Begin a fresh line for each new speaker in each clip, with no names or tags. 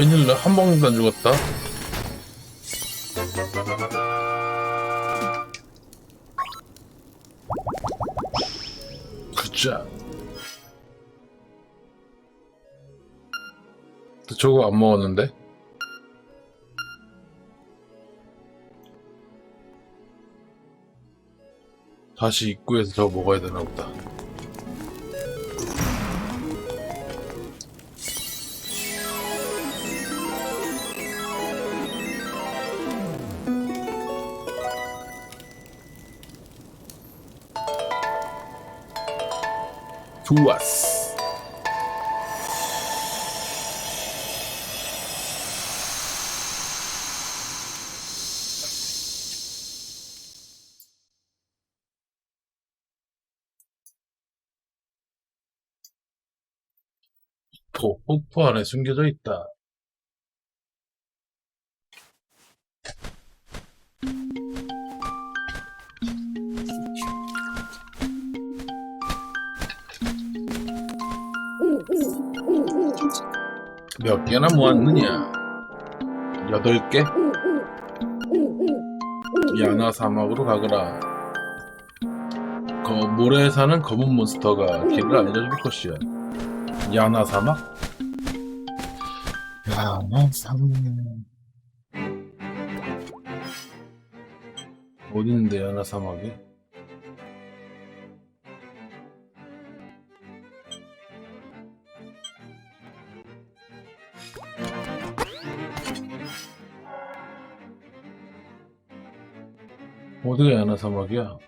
웬일로 한 방도 안 죽었다. 그자. 저거 안 먹었는데? 다시 입구에서 저거 먹어야 되나 보다. 좋았어. 폭, 폭포 안에 숨겨져 있다. 몇 개나 모았느냐? 여덟 개? 야나 사막으로 가거라. 거, 모래에 사는 검은 몬스터가 길을 알려줄 것이야. 야나 사막? 야나 사막. 어디 있는데 야나 사막이? 어디가 야나 사막이야?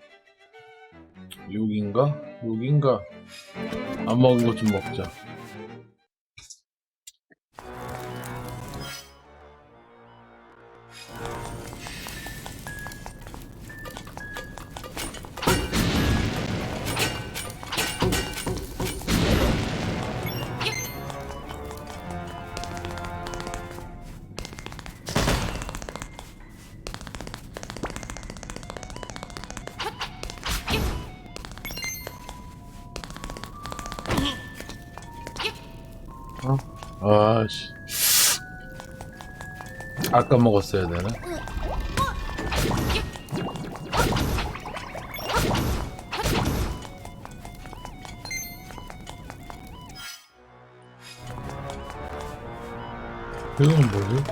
여긴가? 여긴가? 안 먹은 것 좀 먹자. 까 먹었어야 되나? 이건 뭐지?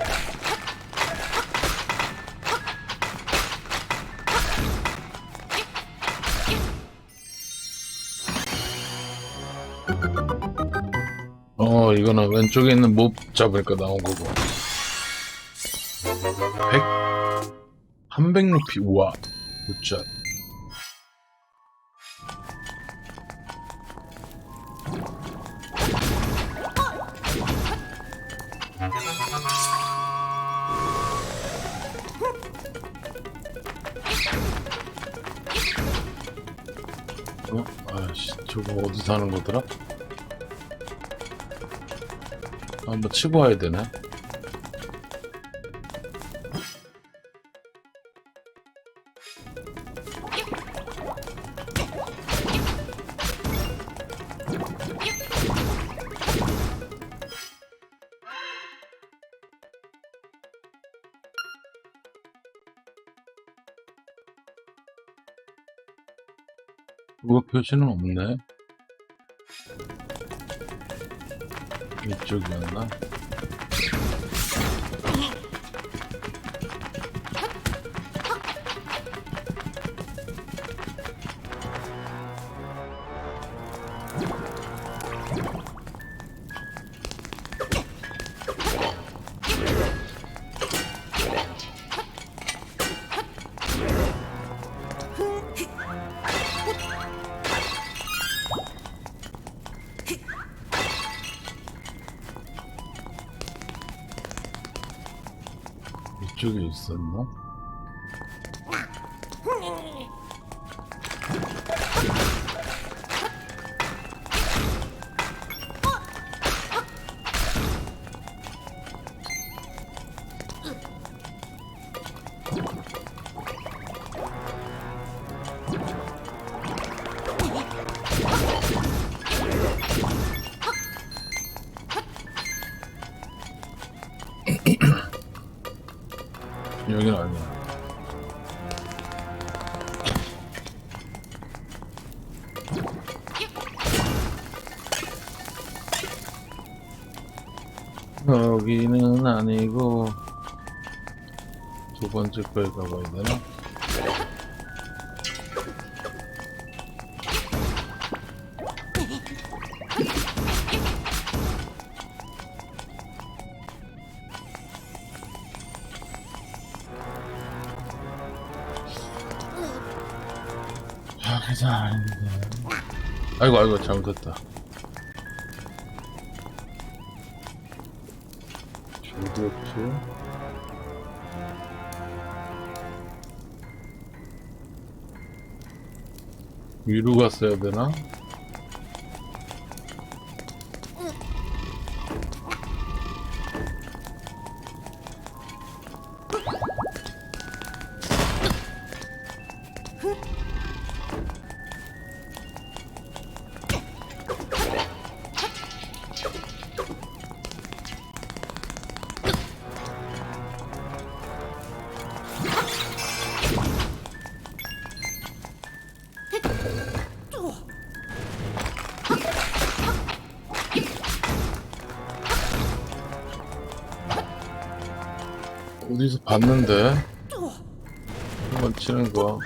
어, 이거는 왼쪽에 있는 몹 잡을 거 나온 거고. 100? 300루피, 우와. 굿잡. 어? 아이씨, 저거 어디서 하는 거더라? 한번 치고 와야 되네. 그거 표시는 없네. 이쪽이었나? 이쪽에 있었나? 아니고 두 번째 거에 가봐야 되나? 아이고 아이고 잘못했다. 없지? 위로 갔어야 되나? 어디서 봤는데? 한번 치는 거.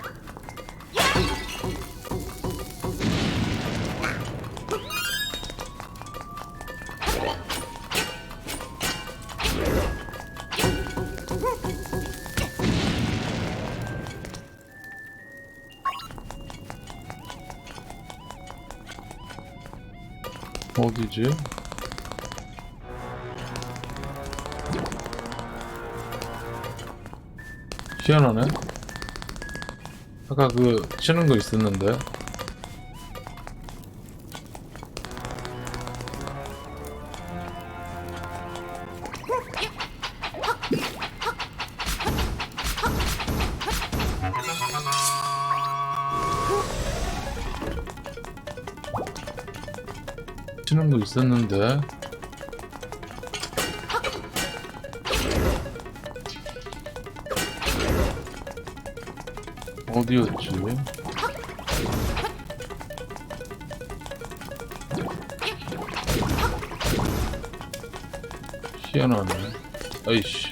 어디지? 희한하네. 아까 그 치는 거 있었는데. 치는 거 있었는데. 어디였지? 희한하네. 아이씨.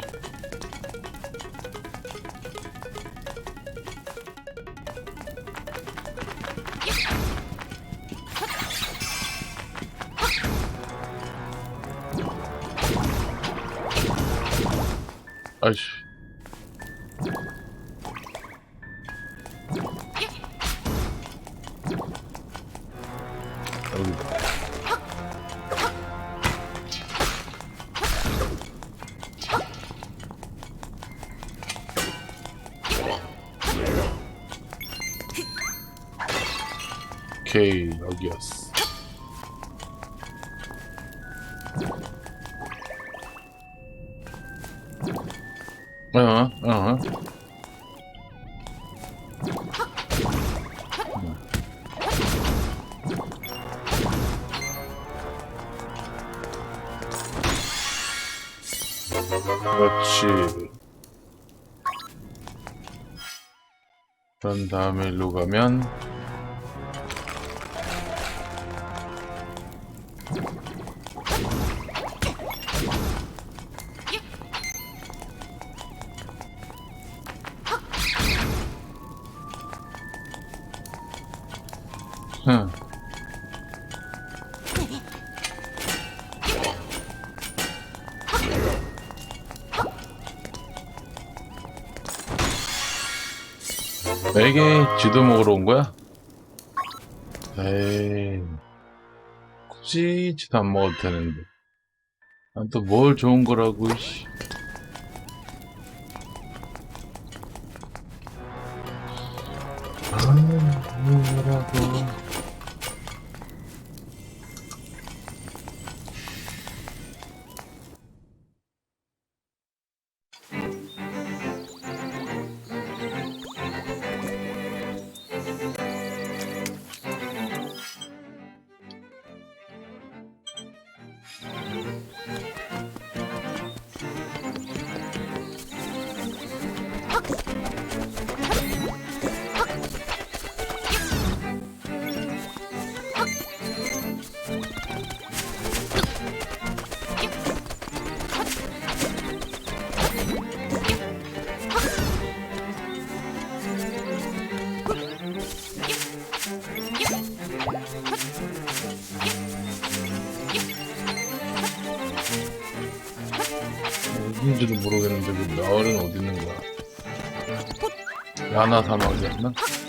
오케이 여기였어. 어, 어. 그렇지. 그런 다음에 일로 가면 흠. 내게 지도 먹으러 온 거야? 에이, 굳이 지도 안 먹어도 되는데. 난 또 뭘 좋은 거라고, 씨. 어딘지도 모르겠는데 그 나얼은 어디 있는 거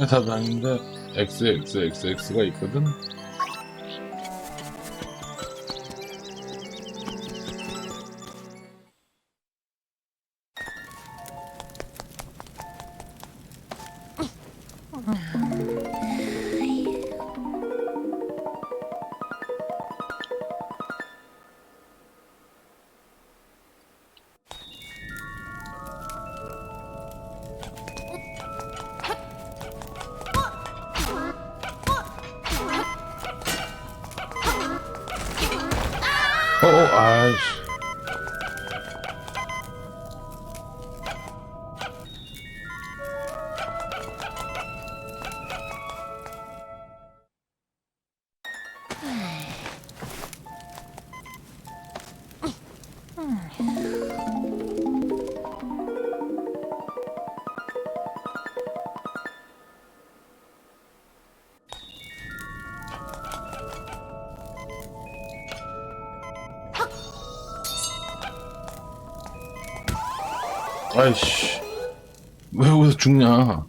회사 다니는데 XXXX가 있거든? 아이씨. 왜 여기서 죽냐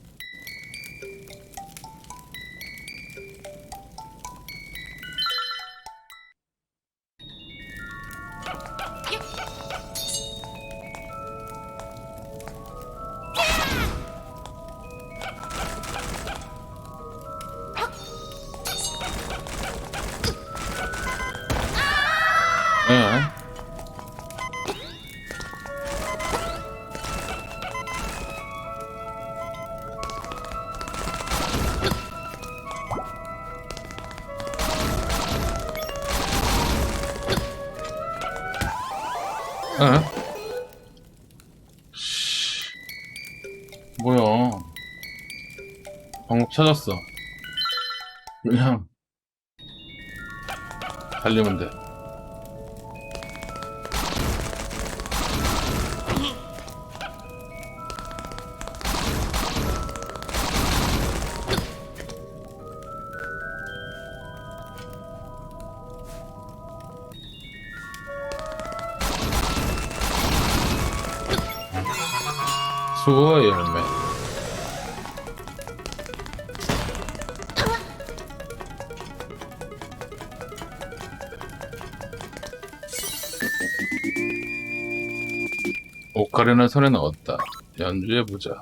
에? 씨. 뭐야. 방법 찾았어. 그냥. 달리면 돼. 수고의 열매. 오카리나 손에 넣었다. 연주해보자.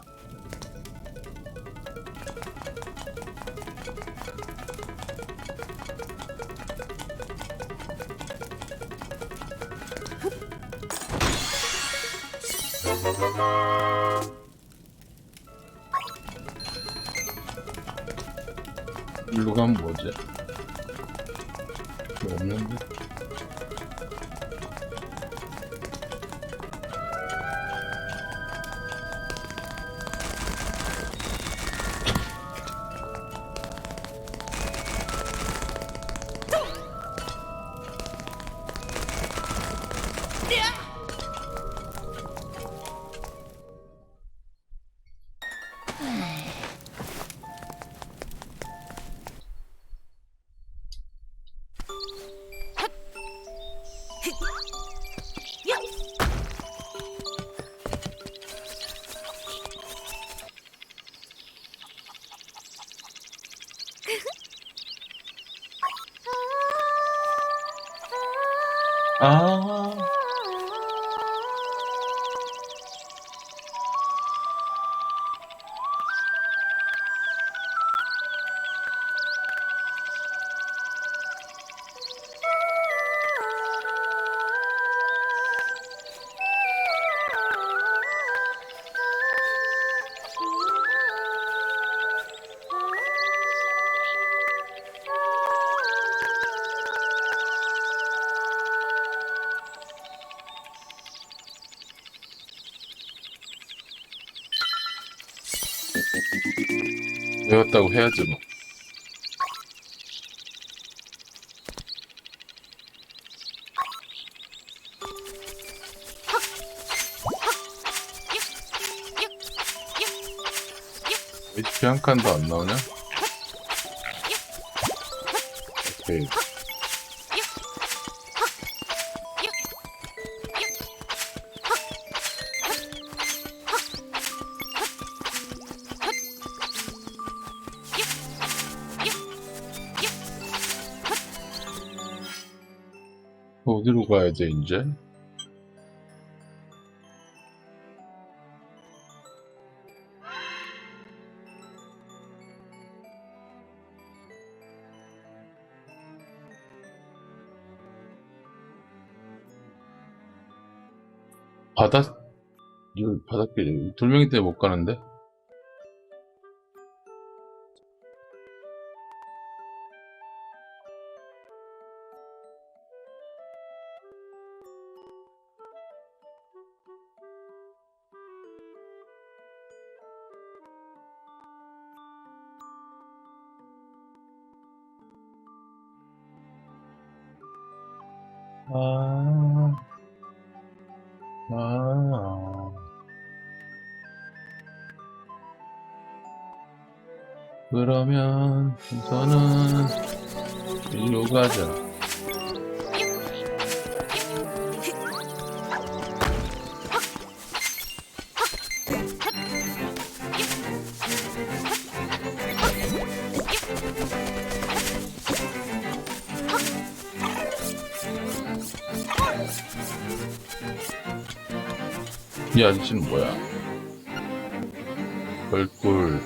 외웠다고 해야지 뭐. 한 칸도 안 나오냐? 오케이. 어디로 가야 돼, 이제? 이 바닷길, 돌멩이 때문에 못 가는데? 이 아저씨는 뭐야? 별꿀.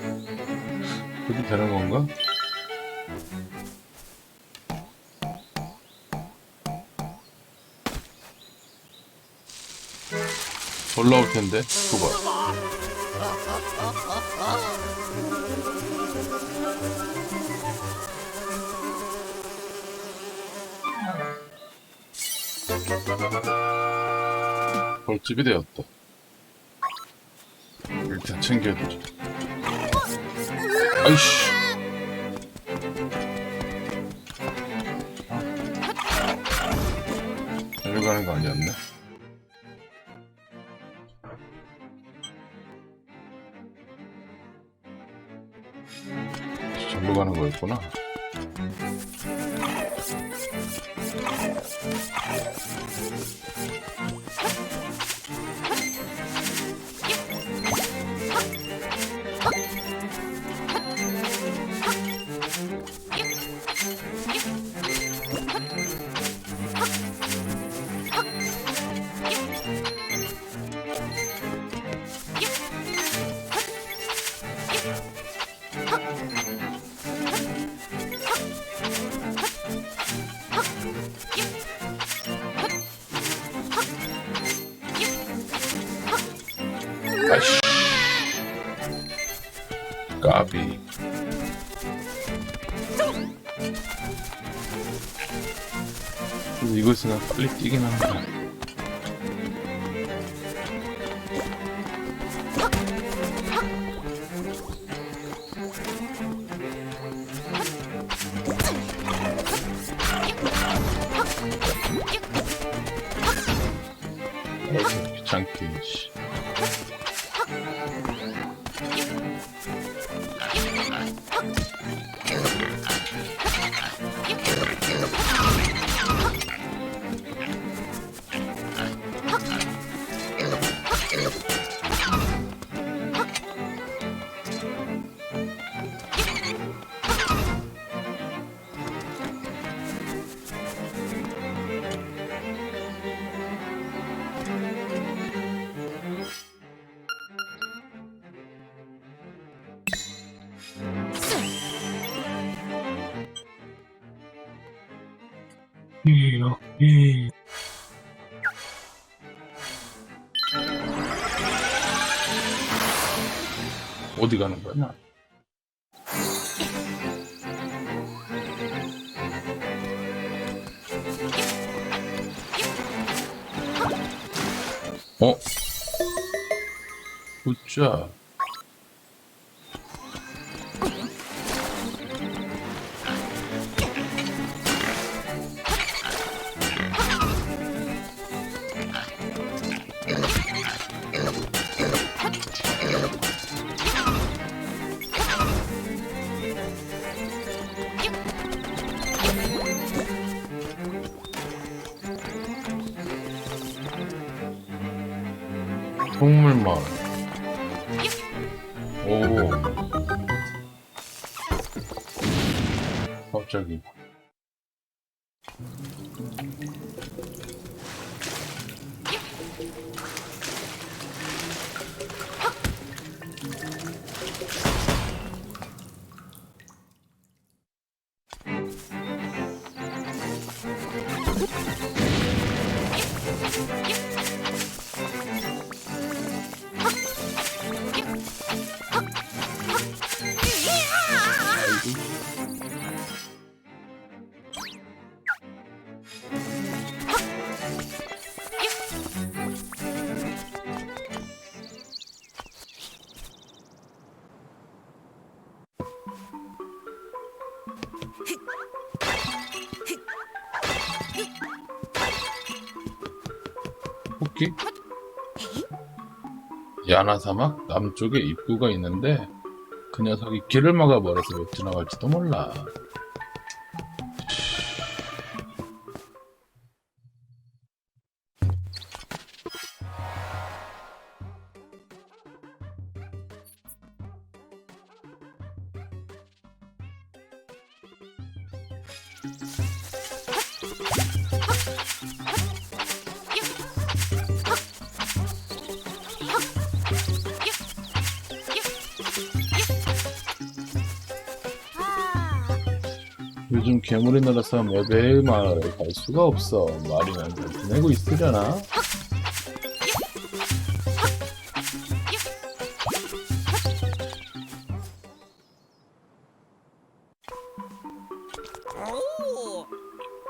그래도 되는 건가? 올라올 텐데, 그거. 벌집이 되었다. 일단 챙겨두자. 아이씨. 여기 가는 거 아니었네? 절로 가는 거였구나. 이렇게 어디 가는 거냐? 어? 굿자 갑자 야나 사막 남쪽에 입구가 있는데 그 녀석이 길을 막아버려서 못 지나갈지도 몰라. 매배 마을에 갈 수가 없어. 말이나 잘 지내고 있으려나?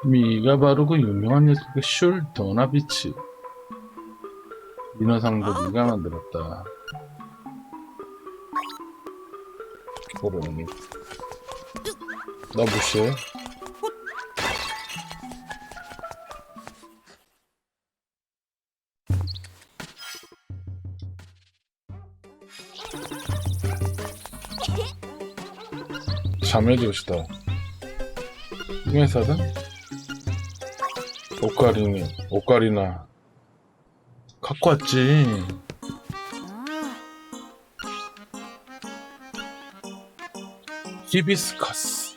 미가 바로 그 유명한 녀석의 슐 도나비치. 민어상도 미가 만들었다. 그러니. 나 무시해? 자매도시다. 회사든 옷가리니, 옷가리나 갖고 왔지. 히비스커스.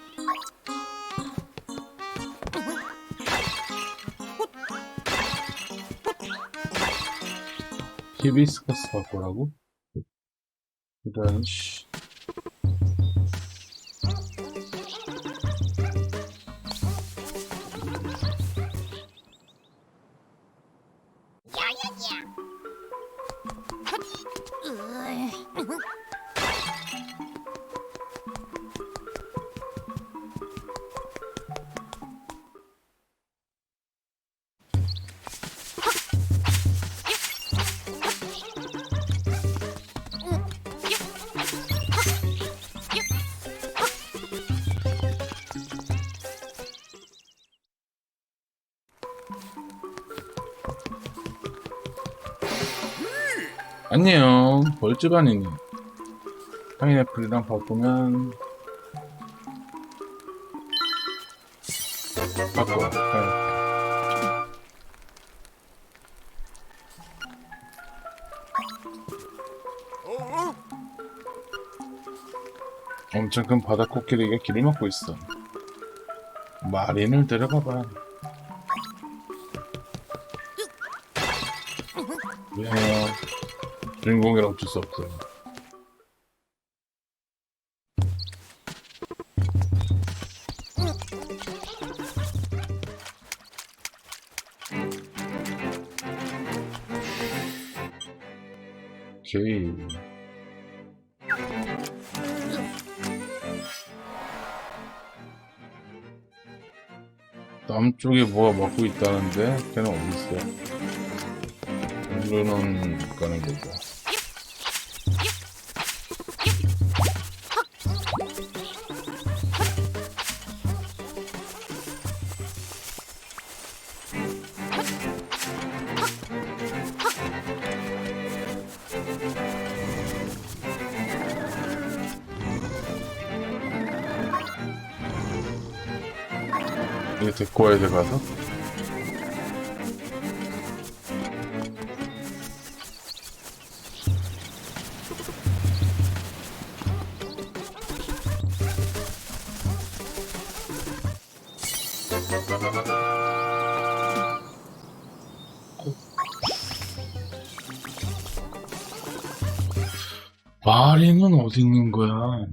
히비스커스 갖고 오라고? 이런 씨. 안녕 벌집안이니? 파인애플이랑 바꾸면 바꿔. 네. 엄청 큰 바다 코끼리가 길을 막고 있어. 마린을 데려가봐 주인공이라 어쩔 수 없어요. 오케이. 남쪽에 뭐가 막고 있다는데 걔는 어디 있어? 이거는 가는 거고. 얘 데리고 와야 돼 가서 마리는 어디 있는 거야?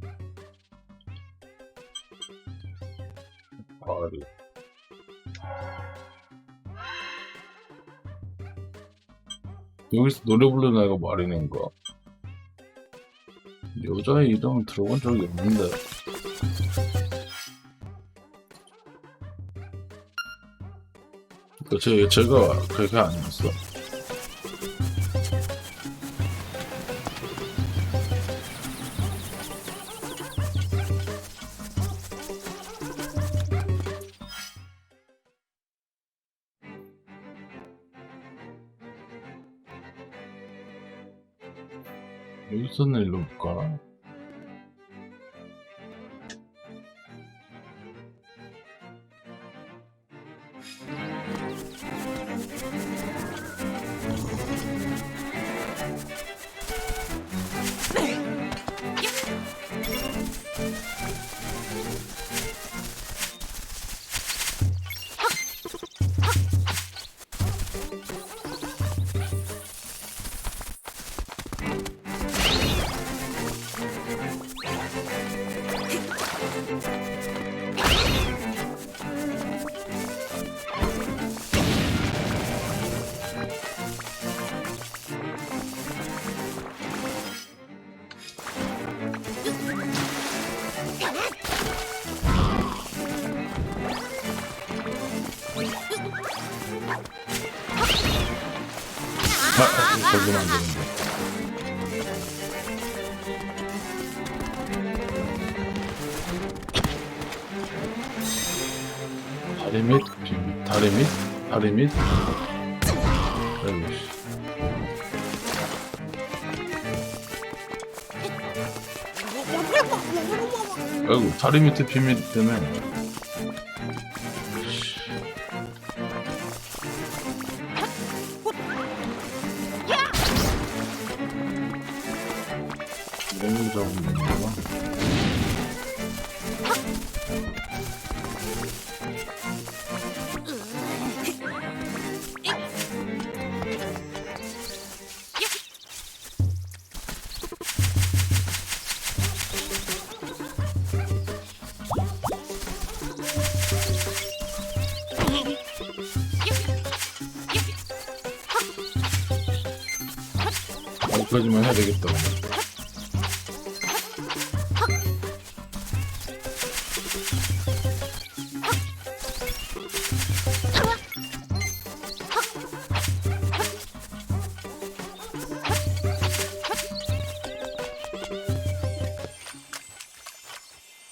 여기서 노래 부르는 애가 마리는 거. 여자의 이름은 들어본 적이 없는데. 그 제, 제가 그게 아니었어. 밑. 아이고, 다리 밑에 비밀 때문에. 여기